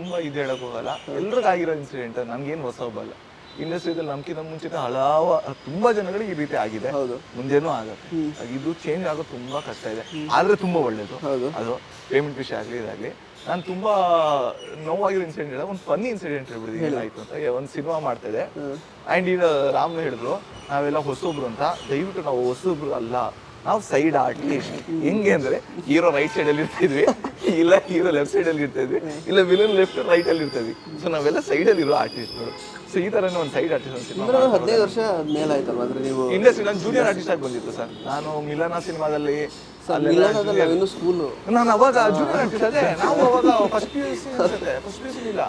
ತುಂಬಾ ಇದು ಹೇಳಕ್ ಹೋಗಲ್ಲ ಎಲ್ರಿಗಾಗಿರೋ ಇನ್ಸಿಡೆಂಟ್ ನಮ್ಗೇನು ಹೊಸ ಅಲ್ಲ. ಇಂಡಸ್ಟ್ರಿಯಲ್ಲಿ ನಮ್ಕಿಂತ ಮುಂಚಿತ ಹಲವ ತುಂಬಾ ಜನಗಳಿಗೆ ಈ ರೀತಿ ಆಗಿದೆ. ಹೌದು. ಮುಂದೇನೂ ಆಗುತ್ತೆ ಇದು ಚೇಂಜ್ ಆಗೋ ತುಂಬಾ ಕಷ್ಟ ಇದೆ. ಆದ್ರೆ ತುಂಬಾ ಒಳ್ಳೇದು. ಹೌದು. ಅದು ಪೇಮೆಂಟ್ ವಿಷಯ ಆಗಲಿ ಇದಾಗ್ಲಿ. ನಾನು ತುಂಬಾ ನೋವಾಗಿರೋ ಇನ್ಸಿಡೆಂಟ್ ಹೇಳ ಒಂದು ಫನ್ನಿ ಇನ್ಸಿಡೆಂಟ್ ಹೇಳ್ಬಿಡಿ. ಏನಾಯ್ತು ಅಂತ. ಒಂದು ಸಿನಿಮಾ ಮಾಡ್ತಾ ಇದೆ ಅಂಡ್ ಈಗ ರಾಮ್ ಹೇಳಿದ್ರು ನಾವೆಲ್ಲ ಹೊಸೊಬ್ರು ಅಂತ. ದಯವಿಟ್ಟು ನಾವು ಹೊಸೊಬ್ರು ಅಲ್ಲ. ನಾವು ಸೈಡ್ ಆರ್ಟಿಸ್ಟ್ ಹೆಂಗೆ ಅಂದರೆ ಹೀರೋ ರೈಟ್ ಸೈಡ್ ಅಲ್ಲಿ ಇರ್ತಿದ್ವಿ ಇಲ್ಲ ಹೀರೋ ಲೆಫ್ಟ್ ಸೈಡ್ ಅಲ್ಲಿ ಇರ್ತಿದ್ವಿ ಇಲ್ಲ ವಿಲನ್ ಲೆಫ್ಟ್ ರೈಟ್ ಅಲ್ಲಿ ಇರ್ತಿದ್ವಿ. ಸೊ ನಾವೆಲ್ಲ ಸೈಡ್ ಅಲ್ಲಿ ಇರೋ ಆರ್ಟಿಸ್ಟ್ಗಳು ಸೊ ಈ ತರ ಒಂದು ಸೈಡ್ ಆರ್ಟಿಸ್ಟ್ ಸಿನಿಮಾ ಹದಿನೈದು ವರ್ಷ ಮೇಲಾಯ್ತಲ್ವಾ? ಅಂದರೆ ನೀವು ಇಂಡಸ್ಟ್ರಿ ನಾನು ಜೂನಿಯರ್ ಆರ್ಟಿಸ್ಟ್ ಆಗಿ ಬಂದಿತ್ತು ಸರ್. ನಾನು ಮಿಲಾನ ಸಿನಿಮಾದಲ್ಲಿ ಸ್ಕೂಲ್ ನಾನು ಅವಾಗ ಜೂನಿಯರ್ ಆರ್ಟಿಸ್ಟ್ ಅದೇ ನಾವು ಅವಾಗ first P U C first P U C ಇಲ್ಲ.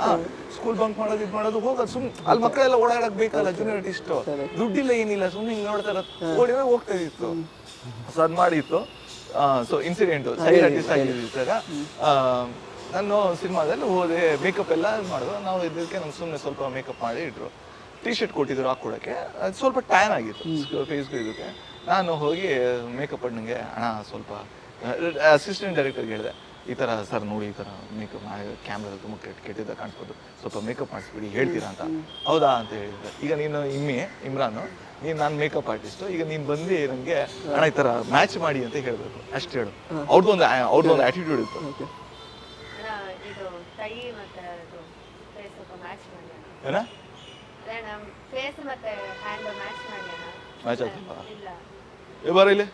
ಸ್ಕೂಲ್ ಬಂಕ್ ಮಾಡೋದು ಇದು ಮಾಡೋದು ಹೋಗೋದು ಸುಮ್ ಅಲ್ಲಿ ಮಕ್ಕಳೆಲ್ಲ ಓಡಾಡಕ್ ಬೇಕಲ್ಲ ಜೂನಿಯರ್ ಆರ್ಟಿಸ್ಟ್ ದುಡ್ಡಿಲ್ಲ ಏನಿಲ್ಲ ಸುಮ್ಮನೆ ಹಿಂಗೆ ನೋಡ್ತಾರ ಓಡಿದ್ರೆ ಹೋಗ್ತಾ ಇತ್ತು ಸೊ ಅದ್ ಮಾಡಿತ್ತು so incident side artist sir ನಾನು ಸಿನಿಮಾದಲ್ಲಿ ಹೋದೆ ಮೇಕಪ್ ಎಲ್ಲ ಮಾಡಿದ್ರು ನಾವು ಇದಕ್ಕೆ ನಮ್ಗೆ ಸುಮ್ಮನೆ ಸ್ವಲ್ಪ ಮೇಕಪ್ ಮಾಡಿ ಇಟ್ರು. ಟಿ ಶರ್ಟ್ ಕೊಟ್ಟಿದ್ರು ಹಾಕೊಡಕ್ಕೆ ಅದು ಸ್ವಲ್ಪ ಟ್ಯಾನ್ ಆಗಿತ್ತು. ಫೇಸ್ಗೂ ಇದಕ್ಕೆ ನಾನು ಹೋಗಿ ಮೇಕಪ್ ಅಣ್ಣಂಗೆ ಹಣ ಸ್ವಲ್ಪ ಅಸಿಸ್ಟೆಂಟ್ ಡೈರೆಕ್ಟರ್ಗೆ ಹೇಳಿದೆ. ಈ ಥರ ಸರ್ ನೋಡಿ ಈ ಥರ ಮೇಕಪ್ ಕ್ಯಾಮ್ರಾದಲ್ಲಿ ತುಂಬ ಕೆಟ್ಟ ಕೆಟ್ಟಿದ್ದ ಕಾಣಿಸ್ಬೋದು. ಸ್ವಲ್ಪ ಮೇಕಪ್ ಮಾಡಿಸ್ಬಿಡಿ ಹೇಳ್ತೀರಾ ಅಂತ. ಹೌದಾ ಅಂತ ಹೇಳಿದ್ದೆ ಈಗ ನೀನು ಇಮ್ಮಿ ಇಮ್ರಾನು ನೀನು ನಾನು ಮೇಕಪ್ ಆರ್ಟಿಸ್ಟು ಈಗ ನೀನು ಬಂದು ನನಗೆ ಅಣ್ಣ ಈ ಥರ ಮ್ಯಾಚ್ ಮಾಡಿ ಅಂತ ಹೇಳಬೇಕು. ಅಷ್ಟು ಹೇಳು. ಅವ್ರದ್ದೊಂದು ಅವ್ರದ್ದೊಂದು ಆ್ಯಟಿಟ್ಯೂಡ್ ಇತ್ತು. ಅಣ್ಣ ಇದು ಕೈ ಮತ್ತೆ ಅದು ಫೇಸ್ ಸ್ವಲ್ಪ ಮ್ಯಾಚ್ ಮಾಡಿ ಅಣ್ಣ. ಏನ? ಅದೇ ಅಣ್ಣ ಫೇಸ್ ಮತ್ತೆ ಹ್ಯಾಂಡ್ ಮ್ಯಾಚ್ ಏ ಬಾರ ಇಲ್ಲಿ.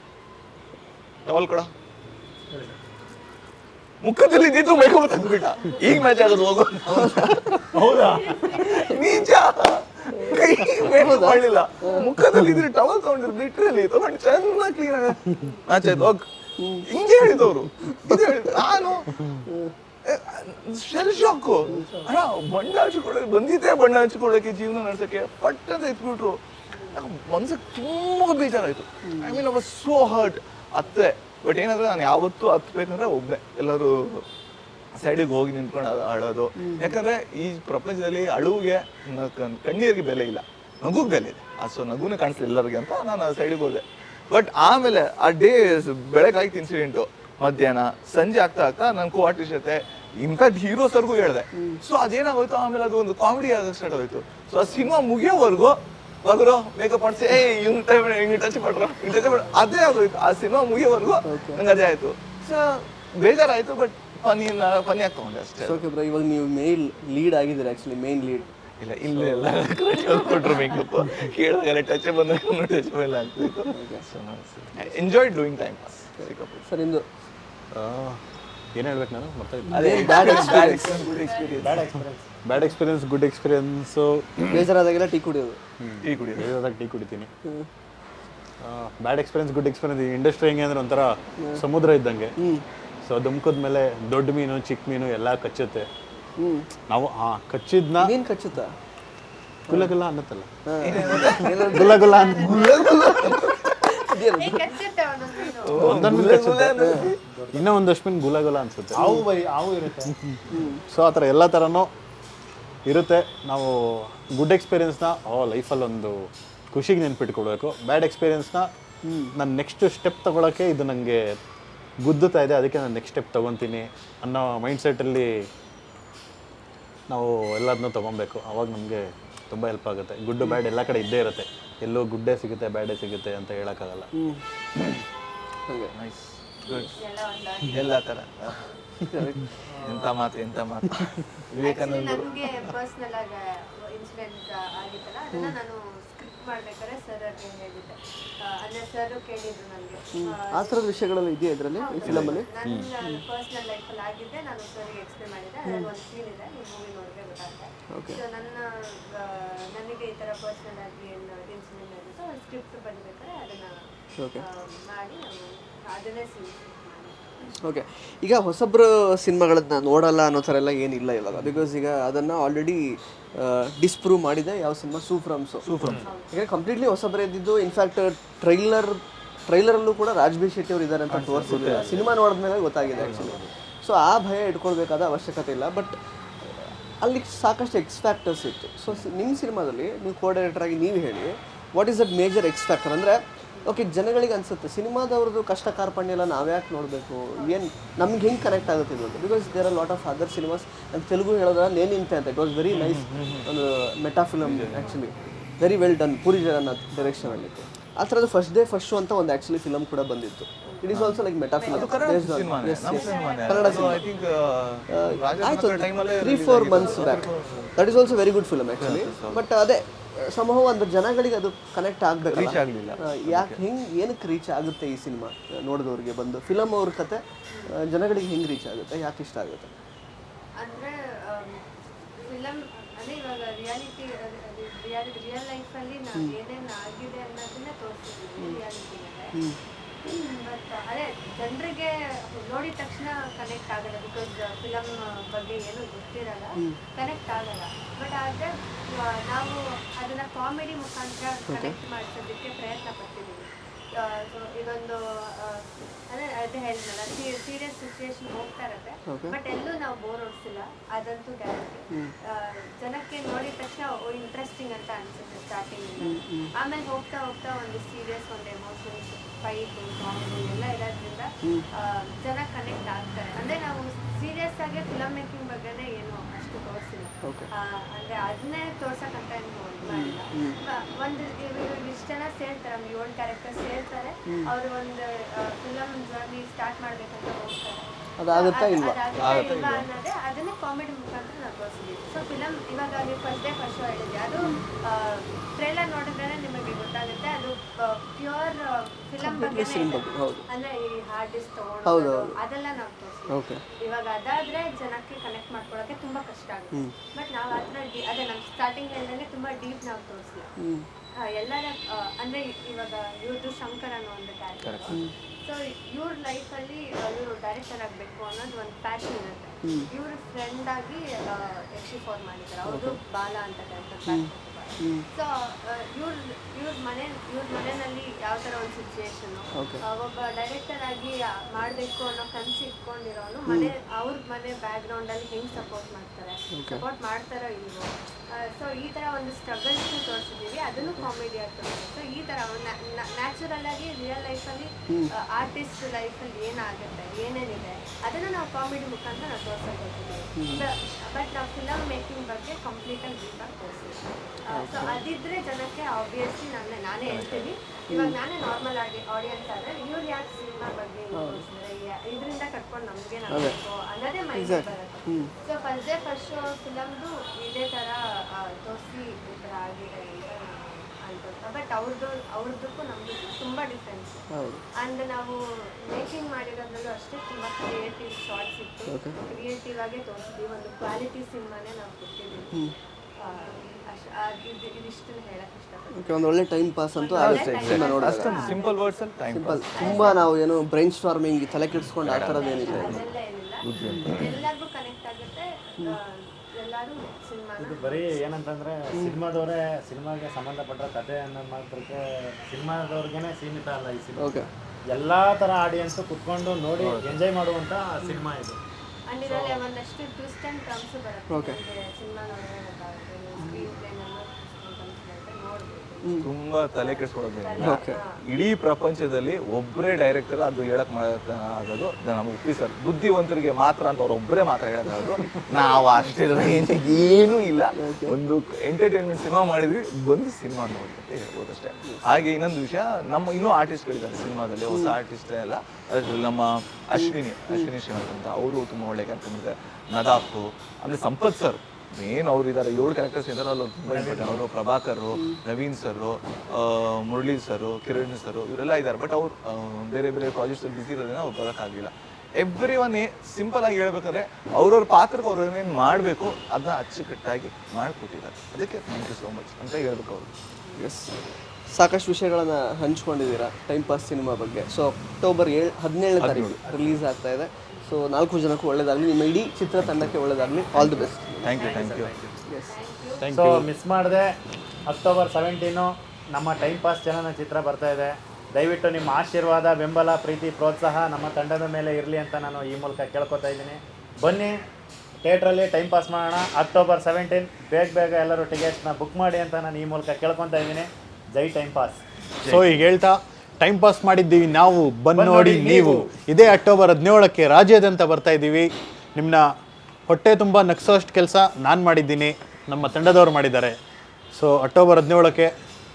ಟವಲ್ ಕೊಡ. ಮುಖದಲ್ಲಿ ಇದ್ದಿದ್ದು ಮೇಕಪ್ ತಂದ್ಬಿಟ್ಟ. ಈಗ ಮ್ಯಾಚ್ ಆಗೋದು ಹೋಗೋ ಹೌದಾ? ನಿಜ. ಕೈ ಮಾಡಲಿಲ್ಲ. ಮುಖದಲ್ಲಿ ಇದ್ರೆ ಟವಲ್ ತಗೊಂಡಿರು ಲಿಟ್ರಲಿ ತಗೊಂಡು ಚೆನ್ನಾಗಿ ಕ್ಲೀನ್ ಆಗ. ಮ್ಯಾಚ್ ಆಯ್ತು ಹೋಗ್. ಹಿಂಗೆ ಹೇಳಿದವರು. ನಾನು ಶೆಲ್ ಶಾಕು ಅಣ್ಣ ಬಣ್ಣ ಹಚ್ಕೊಳ್ಳೋಕೆ ಬಂದಿದ್ದೆ ಬಣ್ಣ ಹಚ್ಕೊಳ್ಳೋಕೆ ಜೀವನ ನಡ್ಸಕ್ಕೆ ಪಟ್ಟದ ಅಂತ ಎತ್ಬಿಟ್ರು ಮನ್ಸಿಗೆ ತುಂಬಾ ಬೇಜಾರಾಯ್ತು. ಐ ಮೀನ್ ಅವ ಸೋ ಹರ್ಟ್ ಅತ್ತೆ ಬಟ್ ಏನಂದ್ರೆ ನಾನು ಯಾವತ್ತೂ ಹತ್ಬೇಕಂದ್ರೆ ಒಬ್ಬನೇ ಎಲ್ಲರೂ ಸೈಡಿಗೆ ಹೋಗಿ ನಿಂತ್ಕೊಂಡು ಅಳ್- ಅಳೋದು ಯಾಕಂದ್ರೆ ಈ ಪ್ರಪಂಚದಲ್ಲಿ ಅಳುವಿಗೆ ಕಣ್ಣೀರಿಗೆ ಬೆಲೆ ಇಲ್ಲ. ನಗುಗೆ ಬೆಲೆ ಇದೆ. ಆ ಸೊ ನಗುನೇ ಕಾಣಿಸ್ಲಿಲ್ಲ ಎಲ್ಲರಿಗೆ ಅಂತ ನಾನು ಸೈಡಿಗೆ ಹೋದೆ. ಬಟ್ ಆಮೇಲೆ ಆ ಡೇ ಬೆಳಗಾಯ್ತು ಇನ್ಸಿಡೆಂಟು ಮಧ್ಯಾಹ್ನ ಸಂಜೆ ಆಗ್ತಾ ಆಗ್ತಾ ನನ್ನ ಕೋ ಆರ್ಟಿಸ್ಟ್ ಜೊತೆ ಇನ್ಫ್ಯಾಕ್ಟ್ ಹೀರೋಸ್ವರೆಗೂ ಹೇಳಿದೆ. ಸೊ ಅದೇನಾಗೋಯ್ತು? ಆಮೇಲೆ ಅದು ಒಂದು ಕಾಮಿಡಿ ಆಗಕ್ಕೆ ಸ್ಟಾರ್ಟ್ ಆಗೋಯ್ತು. ಸೊ ಆ ಸಿನಿಮಾ ಮುಗಿಯೋವರೆಗೂ ಮಗರು ಮೇಕಪ್ ಮಾಡಿಸಿ ಏ ಇವ್ನ ಟೈಮ್ ಹಿಂಗೆ ಟಚ್ ಮಾಡ್ರು ಹಿಂಗೆ ಟಚ್ ಮಾಡ್ರು ಅದೇ ಆಗೋಯ್ತು ಆ ಸಿನಿಮಾ ಮುಗಿಯೋವರೆಗೂ ನಂಗೆ ಅದೇ ಆಯ್ತು. ಸೊ ಬೇಜಾರಾಯ್ತು ಬಟ್ ಫನಿ ಫನಿ ತಗೊಂಡೆ ಅಷ್ಟೇ. ಓಕೆ ಬ್ರೋ ಇವಾಗ ನೀವು ಮೇಲ್ ಲೀಡ್ ಆಗಿದ್ದೀರಾ ಆ್ಯಕ್ಚುಲಿ ಮೇನ್ ಲೀಡ್ ಇಲ್ಲ ಇಲ್ಲ ಎಲ್ಲ ಕೊಟ್ಟರು ಮೇಕಪ್ ಕೇಳಿದ್ರೆ ಟಚ್ ಬಂದಾಗ ಟಚ್ ಮೇಲೆ ಆಗ್ತಿತ್ತು. ಎಂಜಾಯ್ ಡೂಯಿಂಗ್ ಟೈಮ್ ಪಾಸ್ ಸರಿ ಸರ್ ನಿಮ್ಮದು ಏನು ಹೇಳ್ಬೇಕು ನಾನು? ಮತ್ತೆ ಅದೇ bad experience good experience bad experience good experience ಬೇಜಾರಾದಾಗೆಲ್ಲ tea ಕುಡಿಯೋದು. ಟೀ ಕುಡಿಯೋದು. ಬೇಜಾರಾದಾಗ ಟೀ ಕುಡಿತೀನಿ. Bad experience good experience industry ಹೆಂಗೆ ಅಂದ್ರೆ ಒಂಥರ ಸಮುದ್ರ ಇದ್ದಂಗೆ. ಸೊ ದುಮ್ಕದ ಮೇಲೆ ದೊಡ್ಡ ಮೀನು ಚಿಕ್ಕ ಮೀನು ಎಲ್ಲ ಕಚ್ಚುತ್ತೆ. ನಾವು ಹಾ ಕಚ್ಚಿದ್ನ ಮೀನು ಕಚ್ಚುತ್ತಾ? ಗುಲ್ಲ ಗುಲ್ಲ ಅನ್ನತ್ತಲ್ಲ ಗುಲ್ಲ ಗುಲ್ಲ ಇನ್ನೂ ಒಂದಷ್ಟು ಮೀನು ಗುಲ ಗುಲ ಅನ್ಸುತ್ತೆ. ಹಾವು ಬೈ ಹಾವು ಇರುತ್ತೆ. ಸೊ ಆ ಥರ ಎಲ್ಲ ಥರನೂ ಇರುತ್ತೆ. ನಾವು ಗುಡ್ ಎಕ್ಸ್ಪೀರಿಯನ್ಸ್ನ ಓ ಲೈಫಲ್ಲಿ ಒಂದು ಖುಷಿಗೆ ನೆನ್ಪಿಟ್ಕೊಳ್ಬೇಕು. ಬ್ಯಾಡ್ ಎಕ್ಸ್ಪೀರಿಯನ್ಸ್ನ ನಾನು ನೆಕ್ಸ್ಟ್ ಸ್ಟೆಪ್ ತಗೊಳ್ಳೋಕ್ಕೆ ಇದು ನನಗೆ ಗುದ್ದುತ್ತಾ ಇದೆ. ಅದಕ್ಕೆ ನಾನು ನೆಕ್ಸ್ಟ್ ಸ್ಟೆಪ್ ತೊಗೊತೀನಿ ಅನ್ನೋ ಮೈಂಡ್ಸೆಟ್ಟಲ್ಲಿ ನಾವು ಎಲ್ಲದನ್ನೂ ತೊಗೊಬೇಕು. ಅವಾಗ ನಮಗೆ ತುಂಬ ಹೆಲ್ಪ್ ಆಗುತ್ತೆ. ಗುಡ್ ಬ್ಯಾಡ್ ಎಲ್ಲ ಕಡೆ ಇದ್ದೇ ಇರುತ್ತೆ. ಎಲ್ಲೋ ಗುಡ್ಡೆ ಸಿಗುತ್ತೆ ಬ್ಯಾಡೆ ಸಿಗುತ್ತೆ ಅಂತ ಹೇಳೋಕ್ಕಾಗಲ್ಲ. ಹಾಗೆ. ನೈಸ್ ಗುಡ್ ಎಲ್ಲ ಒಂದು ಎಲ್ಲ ಥರ. ಎಂತ ಮಾತು ಎಂತ ಮಾತು. ವಿವೇಕಾನಂದರು. ಪರ್ಸ್ನಲ್ ಆಗಿ ಇನ್ಸಿಡೆಂಟ್ ಆಗಿತ್ತಲ್ಲ ಅದನ್ನ ನಾನು ಮಾಡ್ಬೇಕಾದ್ರೆ ಸರ್ ಅವ್ರಿಗೆ ಹೇಳಿದ್ದೆ ಆ, ಅಂದ್ರೆ ಸರ್ ಕೇಳಿದ್ರು ನನಗೆ. ಆ ಥರದ ವಿಷಯಗಳೆಲ್ಲ ಇದೆಯಾ ಇದರಲ್ಲಿ ಈ ಫಿಲಮಲ್ಲಿ ನನ್ನ ಪರ್ಸ್ನಲ್ ಲೈಫಲ್ಲಿ ಆಗಿದ್ದೆ ನಾನು ಸರ್ಗೆ ಎಕ್ಸ್ಪ್ಲೇನ್ ಮಾಡಿದ್ದೆ ಅದ್ರಲ್ಲಿ ಒಂದು ಸೀನ್ ಇದೆ ಈ ಮೂವಿ ನೋಡಿದ್ರೆ ಗೊತ್ತಾಗುತ್ತೆ. ಸೊ ನನ್ನ ನನಗೆ ಈ ಥರ ಪರ್ಸ್ನಲ್ ಆಗಿ ಏನು ಇನ್ಸಿಡೆಂಟ್ ಆಗಿತ್ತು ಸ್ಕ್ರಿಪ್ಟ್ ಬರಬೇಕಾದ್ರೆ ಅದನ್ನ. ಮಾಡಿ ನಾನು ಅದನ್ನೇ ಸೀನ್ ಓಕೆ ಈಗ ಹೊಸಬ್ರು ಸಿನಿಮಾಗಳನ್ನ ನೋಡಲ್ಲ ಅನ್ನೋ ಥರ ಎಲ್ಲ ಏನಿಲ್ಲ ಇವಾಗ ಬಿಕಾಸ್ ಈಗ ಅದನ್ನು ಆಲ್ರೆಡಿ ಡಿಸ್ಪ್ರೂವ್ ಮಾಡಿದೆ ಯಾವ ಸಿನಿಮಾ? ಸೂಫ್ರಮ್ಸು ಸೂಫ್ರಮ್ಸ್ ಈಗ ಕಂಪ್ಲೀಟ್ಲಿ ಹೊಸ ಇದ್ದಿದ್ದು ಇನ್ಫ್ಯಾಕ್ಟ್ ಟ್ರೈಲರ್ ಟ್ರೈಲರಲ್ಲೂ ಕೂಡ ರಾಜ್ಬೀರ್ ಶೆಟ್ಟಿ ಅವರು ಇದ್ದಾರೆ ಅಂತ ತೋರಿಸಿದ್ರೆ. ಸಿನಿಮಾ ನೋಡಿದ್ಮೇಲೆ ಗೊತ್ತಾಗಿದೆ ಆ್ಯಕ್ಚುಲಿ ಸೊ ಆ ಭಯ ಇಟ್ಕೊಳ್ಬೇಕಾದ ಅವಶ್ಯಕತೆ ಇಲ್ಲ ಬಟ್ ಅಲ್ಲಿ ಸಾಕಷ್ಟು ಎಕ್ಸ್ಪ್ಯಾಕ್ಟರ್ಸ್ ಇತ್ತು. ಸೊ ನಿಮ್ಮ ಸಿನಿಮಾದಲ್ಲಿ ನೀವು ಕೋ ಡೈರೆಕ್ಟರ್ ಆಗಿ ನೀವು ಹೇಳಿ what is that major X factor ಅಂದರೆ ಓಕೆ ಜನಗಳಿಗೆ ಅನ್ಸುತ್ತೆ ಸಿನಿಮಾದವ್ರದ್ದು ಕಷ್ಟ ಕಾರ್ಪಣ್ಯ ಎಲ್ಲ ನಾವ್ಯಾಕೆ ನೋಡಬೇಕು? ಏನು ನಮ್ಗೆ ಹೆಂಗೆ ಕನೆಕ್ಟ್ ಆಗುತ್ತೆ ಇದು ಅಂತ because there are lot of other cinemas ಅಂತ ತೆಲುಗು ಹೇಳೋದ್ರ ನೇನಿಂತೆ ಅಂತ. ಇಟ್ ವಾಸ್ ವೆರಿ ನೈಸ್ ಒಂದು meta film actually very well done Puri Jagannath ಡೈರೆಕ್ಷನಲ್ಲಿ ಆ ಥರದ್ದು ಫಸ್ಟ್ ಡೇ ಫಸ್ಟ್ ಶೋ ಅಂತ ಒಂದು ಆ್ಯಕ್ಚುಲಿ ಫಿಲಮ್ ಕೂಡ ಬಂದಿತ್ತು. It is also like meta film ಆಯ್ತು ಟೈಮಲ್ಲೇ three four months back that is also very good film actually but ಅದೇ ಸಮೂಹ ಒಂದು ಜನಗಳಿಗೆ ಅದು ಕನೆಕ್ಟ್ ಆಗಬೇಕು ರೀಚ್ ಆಗಲಿಲ್ಲ. ಯಾಕೆ ಹೆಂಗೆ ಏನಕ್ಕೆ ರೀಚ್ ಆಗುತ್ತೆ ಈ ಸಿನಿಮಾ ನೋಡಿದವ್ರಿಗೆ ಬಂದು? ಫಿಲಮ್ ಅವ್ರ ಕತೆ ಜನಗಳಿಗೆ ಹೆಂಗೆ ರೀಚ್ ಆಗುತ್ತೆ? ಯಾಕೆ ಇಷ್ಟ ಆಗುತ್ತೆ? ಅಂದ್ರೆ ಫಿಲಮ್ ಅಂದ್ರೆ ಇವಾಗ ರಿಯಾಲಿಟಿ ರಿಯಲ್ ರಿಯಲ್ ಲೈಫಲ್ಲಿ ನಾವು ಏನೇನು ಆಗಿದೆ ಅನ್ನೋದನ್ನ ತೋರಿಸ್ತಿದ್ದೀವಿ ರಿಯಾಲಿಟಿನಲ್ಲಿ ಬಟ್ ಅದೇ ಜನರಿಗೆ ನೋಡಿದ ತಕ್ಷಣ ಕನೆಕ್ಟ್ ಆಗಲ್ಲ ಬಿಕಾಸ್ ಫಿಲಮ್ ಬಗ್ಗೆ ಏನು ಗೊತ್ತಿರಲ್ಲ ಕನೆಕ್ಟ್ ಆಗಲ್ಲ. ಬಟ್ ಆದರೆ ನಾವು ಅದನ್ನ ಕಾಮಿಡಿ ಮುಖಾಂತರ ಕನೆಕ್ಟ್ ಮಾಡಿಸೋದಕ್ಕೆ ಪ್ರಯತ್ನ ಪಡ್ತಿದ್ದೀವಿ ಸೊ ಇದೊಂದು ಆ, ಅದೇ ಹೇಳಿದ್ನಲ್ಲ ಸೀರಿಯಸ್ ಸಿಚುವೇಶನ್ ಹೋಗ್ತಾ ಇರುತ್ತೆ. ಬಟ್ ಎಲ್ಲೂ ನಾವು ಬೋರ್ ಹೊಡ್ಸಿಲ್ಲ. ಅದಂತೂ ಗ್ಯಾರಂಟಿ ಜನಕ್ಕೆ ನೋಡಿದ ತಕ್ಷಣ ಇಂಟ್ರೆಸ್ಟಿಂಗ್ ಅಂತ ಅನ್ಸುತ್ತೆ ಸ್ಟಾರ್ಟಿಂಗ್ ಆಮೇಲೆ ಹೋಗ್ತಾ ಹೋಗ್ತಾ ಒಂದು ಸೀರಿಯಸ್ ಒಂದು ಎಮೋಷನ್ಸ್ ಫೈಟ್ ಕಾಮಿಡಿ ಎಲ್ಲ ಇರೋದ್ರಿಂದ ಜನ ಕನೆಕ್ಟ್ ಆಗ್ತಾರೆ. ಅಂದ್ರೆ ನಾವು ಸೀರಿಯಸ್ ಆಗಿ ಫಿಲಮ್ ಮೇಕಿಂಗ್ ಬಗ್ಗೆನೇ ಏನು ಆ, ಅಂದ್ರೆ ಅದನ್ನೇ ತೋರ್ಸಕ್ಕಂತ ಏನು ಮಾಡಿಲ್ಲ ಬ- ಒಂದು ಇವ್ರು ಇಷ್ಟು ಜನ ಸೇರ್ತಾರೆ ಒಂದು ಏಳು ಕ್ಯಾರೆಕ್ಟರ್ ಸೇರ್ತಾರೆ. ಅವ್ರು ಒಂದು ಫಿಲಮ್ ಜರ್ನಿ ಸ್ಟಾರ್ಟ್ ಮಾಡ್ಬೇಕಂತ ಹೋಗ್ತಾರೆ. ಅದಾಗುತ್ತಾ ಅದ್- ಇಲ್ವಾ? ಅದಾಗುತ್ತಾ ಇಲ್ವಾ ಅನ್ನೋದೇ ಅದನ್ನೇ ಕಾಮಿಡಿ ಮುಖಾಂತರ ನಾವು ತೋರಿಸಿದ್ವಿ ಸೊ ಫಿಲಮ್ ಇವಾಗ ನೀವು ಫಸ್ಟ್ ಡೇ ಫಸ್ಟ್ ಶೋ ಹೇಳಿದ್ವಿ. ಅದು ಟ್ರೈಲರ್ ನೋಡಿದ್ರೆ ನಿಮಗೆ ಗೊತ್ತಾಗುತ್ತೆ ಅದು ಪ್ಯೂರ್ ಫಿಲಮ್ ಅಂದ್ರೆ ಈ ಹಾರ್ಡ್ ಡಿಸ್ಕ್ ತಗೊಂಡು ಅದೆಲ್ಲ ನಾವು ತೋರಿಸ್ತೀವಿ. ಓಕೆ ಇವಾಗ ಅದಾದ್ರೆ ಜನಕ್ಕೆ ಕನೆಕ್ಟ್ ಮಾಡ್ಕೊಳಕ್ಕೆ ತುಂಬಾ ಕಷ್ಟ ಆಗುತ್ತೆ. ಬಟ್ ನಾವು ಹತ್ರ ಅದೇ ನಮ್ಮ ಸ್ಟಾರ್ಟಿಂಗ್ ಹೇಳಿದಂಗೆ ತುಂಬಾ ಡೀಪ್ ನಾವು ತೋರಿಸಿಲ್ಲ ಎಲ್ಲರ ಅಂದ್ರೆ ಇವಾಗ ಇವ್ರದ್ದು ಶಂಕರ್ ಅನ್ನೋ ಒಂದು ಕ್ಯಾರೆಕ್ಟರ್ ಸೊ ಇವ್ರ ಲೈಫಲ್ಲಿ ಇವರು ಡೈರೆಕ್ಟರ್ ಆಗಬೇಕು ಅನ್ನೋದು ಒಂದು ಪ್ಯಾಷನ್ ಇರುತ್ತೆ. ಇವ್ರ ಫ್ರೆಂಡ್ ಆಗಿ ಎಕ್ಸಿ ಫೋನ್ ಮಾಡಿದ್ದಾರೆ. ಅವ್ರದ್ದು ಬಾಲ ಅಂತ ಕ್ಯಾರೆಕ್ಟರ್ ಸೊ ಇವ್ರ ಇವ್ರ ಮನೆ ಇವ್ರ ಮನೆಯಲ್ಲಿ ಯಾವ ಥರ ಒಂದು ಸಿಚುವೇಶನ್ ಒಬ್ಬ ಡೈರೆಕ್ಟರ್ ಆಗಿ ಮಾಡಬೇಕು ಅನ್ನೋ ಕನಸು ಇಟ್ಕೊಂಡಿರೋನು ಮನೆ ಅವ್ರ ಮನೆ ಬ್ಯಾಕ್ಗ್ರೌಂಡ್ ಅಲ್ಲಿ ಹೆಂಗ್ ಸಪೋರ್ಟ್ ಮಾಡ್ತಾರೆ? ಸಪೋರ್ಟ್ ಮಾಡ್ತಾರೋ ಇಲ್ವೋ? ಸೊ ಈ ತರ ಒಂದು ಸ್ಟ್ರಗಲ್ಸ್ ತೋರಿಸಿದೀವಿ ಅದನ್ನು ಕಾಮಿಡಿ ತೋರಿಸ್ತೀವಿ ಸೊ ಈ ಥರ ನ್ಯಾಚುರಲ್ ಆಗಿ ರಿಯಲ್ ಲೈಫಲ್ಲಿ ಆರ್ಟಿಸ್ಟ್ ಲೈಫಲ್ಲಿ ಏನಾಗುತ್ತೆ ಏನೇನಿದೆ ಅದನ್ನ ನಾವು ಕಾಮಿಡಿ ಮುಖಾಂತರ ನಾವು ತೋರ್ಸಕ್ ಹೋಗ್ತೀವಿ ಬಟ್ ನಾವು ಫಿಲಮ್ ಮೇಕಿಂಗ್ ಬಗ್ಗೆ ಕಂಪ್ಲೀಟಾಗಿ ಡೀಪ್ ಆಗಿ ತೋರಿಸ್ತೀವಿ ಸೊ ಅದಿದ್ರೆ ಜನಕ್ಕೆ ಆಬ್ವಿಯಸ್ಲಿ ನಾನೇ ನಾನೇ ಹೇಳ್ತೀನಿ. ಇವಾಗ ನಾನೇ ನಾರ್ಮಲ್ ಆಗಿ ಆಡಿಯನ್ಸ್ ಆದರೆ ಇವ್ರು ಯಾಕೆ ಸಿನಿಮಾ ಬಗ್ಗೆ ತೋರಿಸಿದ್ರೆ ಇದರಿಂದ ಕಟ್ಕೊಂಡು ನಮಗೆ ನಾವು ಅನ್ನೋದೇ ಮೈಂಡ್ ಬರುತ್ತೆ. ಸೊ ಫಸ್ಟ್ ಡೇ ಫಸ್ಟ್ ಫಿಲಮ್ದು ಇದೇ ಥರ ತೋರಿಸಿ ಈ ಆಗಿದೆ ಅಂತ ಅನ್ಕೊಳ್ತಾ ಬಟ್ ಅವ್ರದ್ದು ಅವ್ರದ್ದಕ್ಕೂ ನಮ್ದು ತುಂಬಾ ಡಿಫ್ರೆನ್ಸ್ ಆ್ಯಂಡ್ ಅಂಡ್ ನಾವು ಮೇಕಿಂಗ್ ಮಾಡಿರೋದ್ರಲ್ಲೂ ಅಷ್ಟೇ ತುಂಬ ಕ್ರಿಯೇಟಿವ್ ಶಾರ್ಟ್ಸ್ ಇತ್ತು. ಕ್ರಿಯೇಟಿವ್ ಆಗೇ ತೋರಿಸಿದ್ವಿ ಒಂದು ಕ್ವಾಲಿಟಿ ಸಿನಿಮಾನೇ ನಾವು ಕೊಟ್ಟಿದ್ದೀವಿ. ಒಂದು ಒಳ್ಳೆ ಟೈಮ್ ಪಾಸ್ ಅಂತೂ ಆಗುತ್ತೆ ಸಿಂಪಲ್ ವರ್ಡ್ಸ್ ಅಲ್ಲಿ ಟೈಮ್ ತುಂಬ ನಾವು ಏನು ಬ್ರೈನ್ ಸ್ಟಾರ್ಮಿಂಗ್ ತಲೆ ಕೆಡಿಸ್ಕೊಂಡು ಆ ಥರದ್ದು ಎಲ್ಲರಿಗೂ ಎಲ್ಲರೂ ಸಿನಿಮಾನ ಬರೀ ಏನಂತಂದ್ರೆ ಸಿನಿಮಾದವರೇ ಸಿನಿಮಾಗೆ ಸಂಬಂಧಪಟ್ಟ ಕತೆ ಅನ್ನೋ ಮಾತ್ರಕ್ಕೆ ಸಿನಿಮಾದವ್ರಿಗೇನೆ ಸೀಮಿತ ಅಲ್ಲ ಈ ಸಿನಿಮಾ. ಓಕೆ ಎಲ್ಲಾ ತರ ಆಡಿಯನ್ಸ್ ಕುತ್ಕೊಂಡು ನೋಡಿ ಎಂಜಾಯ್ ಮಾಡುವಂತ ಸಿನಿಮಾ ಇದು. ಅಂಡ್ ಇದರಲ್ಲಿ ಒಂದಷ್ಟು ಟ್ವಿಸ್ಟ್ ಅಂಡ್ ಟರ್ಮ್ಸ್ ಬರುತ್ತೆ. Okay. ಸಿನಿಮಾ ನೋಡಿದ್ರೆ ಗೊತ್ತಾಗುತ್ತೆ ತುಂಬಾ ತಲೆ ಕೆಡಿಸ್ಕೊಳ್ಳೋದೇನಿಲ್ಲ ಓಕೆ. ಇಡೀ ಪ್ರಪಂಚದಲ್ಲಿ ಒಬ್ಬರೇ ಡೈರೆಕ್ಟರ್ ಅದು ಹೇಳಕ್ ಆಗೋದು ನಮ್ಮ ಉಪ್ಪಿ ಸರ್. ಬುದ್ಧಿವಂತರಿಗೆ ಮಾತ್ರ ಅಂತ ಅವ್ರು ಒಬ್ಬರೇ ಮಾತ್ರ ಹೇಳೋದು ನಾವು ಅಷ್ಟೇ ಏನೂ ಇಲ್ಲ. ಒಂದು ಎಂಟರ್ಟೈನ್ಮೆಂಟ್ ಸಿನಿಮಾ ಮಾಡಿದ್ವಿ. ಬಂದು ಸಿನಿಮಾ ನೋಡಿ ಅಂತ ಹೇಳ್ಬೋದು ಅಷ್ಟೇ. ಹಾಗೆ ಇನ್ನೊಂದು ವಿಷಯ ನಮ್ಮ ಇನ್ನೂ ಆರ್ಟಿಸ್ಟ್ಗಳಿದ್ದಾರೆ ಸಿನಿಮಾದಲ್ಲಿ ಹೊಸ ಆರ್ಟಿಸ್ಟ್ ಎಲ್ಲ. ಅದ್ರಲ್ಲಿ ನಮ್ಮ ಅಶ್ವಿನಿ ಅಶ್ವಿನಿ ಶ್ರೀಮಂತ್ ಅಂತ. ಅವರು ತುಂಬ ಒಳ್ಳೆ ಕೆಲಸ ಮಾಡಿದ್ದಾರೆ. ನದಾಫು ಅಂದ್ರೆ ಸಂಪತ್ ಸರ್ ಮೇನ್ ಅವ್ರು ಇದ್ದಾರೆ ಏಳು ಕ್ಯಾರೆಕ್ಟರ್ಸ್ ಇದ್ದಾರೆ ಅಲ್ಲಿ ತುಂಬ ಇಂಪಾರ್ಟೆಂಟ್ ಅವರು Prabhakar, Naveen sir Murali sir Kiran sir ಇವರೆಲ್ಲ ಇದ್ದಾರೆ ಬಟ್ ಅವ್ರು ಬೇರೆ ಬೇರೆ ಪ್ರಾಜೆಕ್ಟ್ಸ್ ಬಿಸಿ ಇರೋದ್ರಿಂದ ಅವ್ರು ಬರೋಕ್ಕಾಗಲಿಲ್ಲ ಎವ್ರಿ ಒನ್ ಸಿಂಪಲ್ ಆಗಿ ಹೇಳ್ಬೇಕಾದ್ರೆ ಅವ್ರವ್ರ ಪಾತ್ರಕ್ಕೆ ಅವ್ರು ಏನೇನು ಮಾಡಬೇಕು ಅದನ್ನ ಅಚ್ಚುಕಟ್ಟಾಗಿ ಮಾಡಿಕೊಟ್ಟಿದ್ದಾರೆ. ಅದಕ್ಕೆ ಥ್ಯಾಂಕ್ ಯು ಸೋ ಮಚ್ ಅಂತ ಹೇಳ್ಬೇಕು ಅವರು. ಎಸ್ ಸಾಕಷ್ಟು ವಿಷಯಗಳನ್ನು ಹಂಚ್ಕೊಂಡಿದ್ದೀರಾ? ಟೈಮ್ ಪಾಸ್ ಸಿನಿಮಾ ಬಗ್ಗೆ. ಸೊ ಅಕ್ಟೋಬರ್ ಏಳು ಹದಿನೇಳನೇ ತಾರೀಕು ರಿಲೀಸ್ ಆಗ್ತಾ ಇದೆ. ಸೊ ನಾಲ್ಕು ಜನಕ್ಕೂ ಒಳ್ಳೇದಾಗಲಿ. ನಿಮ್ಮ ಇಡೀ ಚಿತ್ರ ತಂಡಕ್ಕೆ ಒಳ್ಳೇದಾಗಲಿ all the best thank you thank you yes so miss ಮಾಡಿದೆ ಅಕ್ಟೋಬರ್ ಸೆವೆಂಟೀನು ನಮ್ಮ ಟೈಮ್ ಪಾಸ್ ಚಲನಚಿತ್ರ ಬರ್ತಾ ಇದೆ. ದಯವಿಟ್ಟು ನಿಮ್ಮ ಆಶೀರ್ವಾದ ಬೆಂಬಲ ಪ್ರೀತಿ ಪ್ರೋತ್ಸಾಹ ನಮ್ಮ ತಂಡದ ಮೇಲೆ ಇರಲಿ ಅಂತ ನಾನು ಈ ಮೂಲಕ ಕೇಳ್ಕೊತಾ ಇದ್ದೀನಿ. ಬನ್ನಿ ಥಿಯೇಟ್ರಲ್ಲಿ ಟೈಮ್ ಪಾಸ್ ಮಾಡೋಣ. ಅಕ್ಟೋಬರ್ ಸೆವೆಂಟೀನ್ ಬೇಗ ಬೇಗ ಎಲ್ಲರೂ ಟಿಕೆಟ್ಸ್ನ ಬುಕ್ ಮಾಡಿ ಅಂತ ನಾನು ಈ ಮೂಲಕ ಕೇಳ್ಕೊತಾ ಇದ್ದೀನಿ. ಜೈ ಟೈಮ್ ಪಾಸ್ ಸೊ ಈಗ ಹೇಳ್ತಾ ಟೈಮ್ ಪಾಸ್ ಮಾಡಿದ್ದೀವಿ ನಾವು ಬಂದು ನೋಡಿ ನೀವು. ಇದೇ ಅಕ್ಟೋಬರ್ ಹದಿನೇಳಕ್ಕೆ ರಾಜ್ಯಾದ್ಯಂತ ಬರ್ತಾ ಇದ್ದೀವಿ. ನಿಮ್ಮನ್ನ ಹೊಟ್ಟೆ ತುಂಬ ನಗ್ಸೋಷ್ಟು ಕೆಲಸ ನಾನು ಮಾಡಿದ್ದೀನಿ ನಮ್ಮ ತಂಡದವರು ಮಾಡಿದ್ದಾರೆ. ಸೊ ಅಕ್ಟೋಬರ್ ಹದಿನೇಳಕ್ಕೆ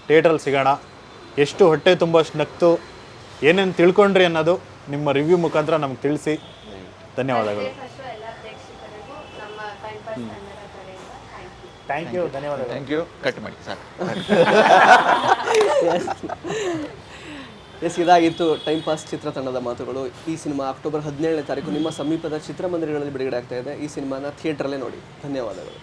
ಥಿಯೇಟ್ರಲ್ಲಿ ಸಿಗೋಣ. ಎಷ್ಟು ಹೊಟ್ಟೆ ತುಂಬಷ್ಟು ನಗ್ತು ಏನೇನು ತಿಳ್ಕೊಂಡ್ರಿ ಅನ್ನೋದು ನಿಮ್ಮ ರಿವ್ಯೂ ಮುಖಾಂತರ ನಮ್ಗೆ ತಿಳಿಸಿ. ಧನ್ಯವಾದಗಳು ಫಸ್ಟ್ ಎಲ್ಲ ಪ್ರೇಕ್ಷಕರಿಗೂ ನಮ್ಮ ಟೈಮ್ ಪಾಸ್ ಕನ್ನಡ ಕಡೆಯಿಂದ ಥ್ಯಾಂಕ್ ಯು ಧನ್ಯವಾದ ಥ್ಯಾಂಕ್ ಯು ಕಟ್ ಮಾಡಿ ಸರ್ ಎಸ್ ಇದಾಗಿತ್ತು ಟೈಮ್ ಪಾಸ್ ಚಿತ್ರತಂಡದ ಮಾತುಗಳು. ಈ ಸಿನಿಮಾ ಅಕ್ಟೋಬರ್ ಹದಿನೇಳನೇ ತಾರೀಕು ನಿಮ್ಮ ಸಮೀಪದ ಚಿತ್ರಮಂದಿರಗಳಲ್ಲಿ ಬಿಡುಗಡೆ ಆಗ್ತಾ ಇದೆ. ಈ ಸಿನಿಮಾನ ಥಿಯೇಟ್ರಲ್ಲೇ ನೋಡಿ. ಧನ್ಯವಾದಗಳು.